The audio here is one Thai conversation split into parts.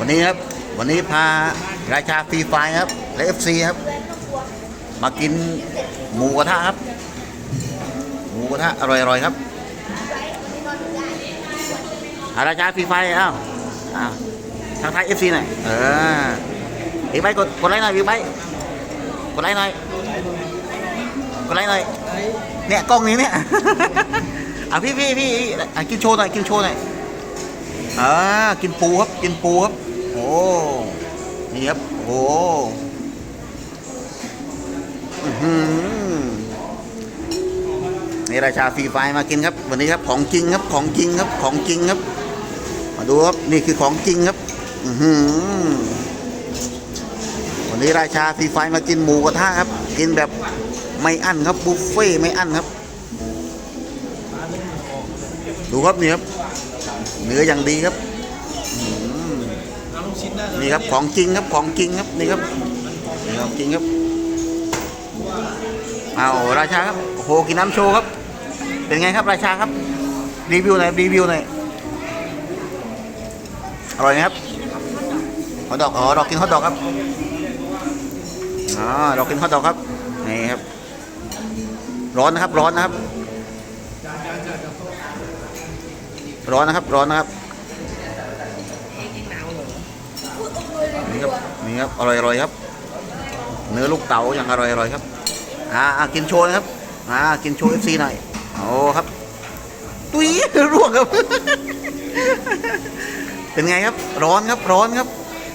วันนี้ครับ วันนี้พาราชาฟรีไฟครับและเอฟซีครับ มากินหมูกระทะครับ หมูกระทะอร่อยๆครับอาราชาฟรีไฟอ้าวอ้าวทางไทยเอฟซีหน่อยเออบิ๊กไบกดกดไลค์หน่อยบิ๊กไบกดไลค์หน่อยกดไลค์หน่อยเนี่ยกล้องนี้เนี่ยอะพี่พี่พี่กินโชว์หน่อยกินโชว์หน่อยอ่ากินปูครับกินปูครับ โอ้นี่ครับโอ้อือหือนี่ราชาฟรีไฟมากินครับ วันนี้ครับของจริงครับของจริงครับของจริงครับ มาดูครับนี่คือของจริงครับ อือหือวันนี้ราชาฟรีไฟมากินหมูกระทะครับ กินแบบไม่อั้นครับบุฟเฟ่ต์ไม่อั้นครับ ดูครับนี่ครับเนื้ออย่างดีครับ นี่ครับของจริงครับของจริงครับนี่ครับนี่ของจริงครับเอาราชาครับโอ้โหกินน้ำโชว์ครับ เป็นไงครับราชาครับ รีวิวหน่อยรีวิวหน่อยอร่อยไหมครับฮอทดอกอ๋อดอกกินฮอทดอกครับอ๋อดอกกินฮอทดอกครับนี่ครับ ร้อนนะครับร้อนนะครับ ร้อนนะครับร้อนนะครับ นี่ครับนี่ครับอร่อยอร่อยครับ เนื้อลูกเต๋าอย่างอร่อยอร่อยครับอ่ากินโชว์นะครับอ่ากินโชว์เอฟซีหน่อยโอ้ครับ ตุ้ยร่วงครับ เป็นไงครับ ร้อนครับร้อนครับ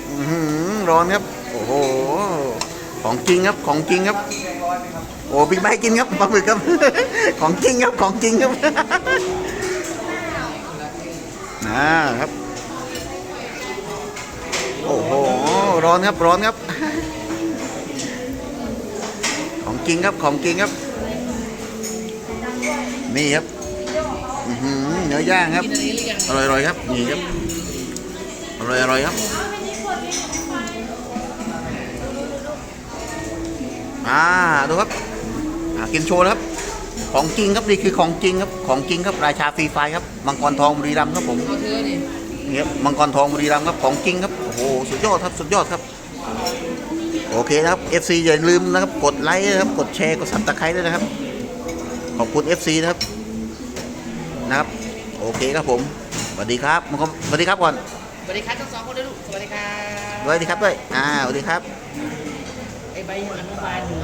อื้อหือร้อนครับ โอ้โหของจริงครับของจริงครับ โอ้บิ๊กไบกินครับปลาหมึกครับ ของจริงครับของจริงครับนะครับ ร้อนครับร้อนครับ ของจริงครับของจริงครับ นี่ครับอื้อหือเนื้อย่างครับอร่อยๆครับนี่ครับอร่อยๆครับอ่าดูครับอ่ากินโชว์นะครับ ของจริงครับนี่คือของจริงครับของจริงครับราชาฟรีไฟร์ครับมังกรทองบุรีรัมย์ครับผมเอาเธอนี่นี่ครับมังกรทองบุรีรัมย์ครับของจริงครับ โอ้โหสุดยอดครับสุดยอดครับ โอเคนะครับ FC อย่าลืมนะครับ กดไลค์นะครับ กดแชร์กดซับสไครต์ด้วยนะครับ ขอบคุณ FC นะครับนะครับ โอเคครับผมสวัสดีครับมังกรสวัสดีครับก่อนสวัสดีครับทั้งสองคนด้วยลูกสวัสดีครับสวัสดีครับด้วยอ่าสวัสดีครับไอ้ใบอนุบาลอยู่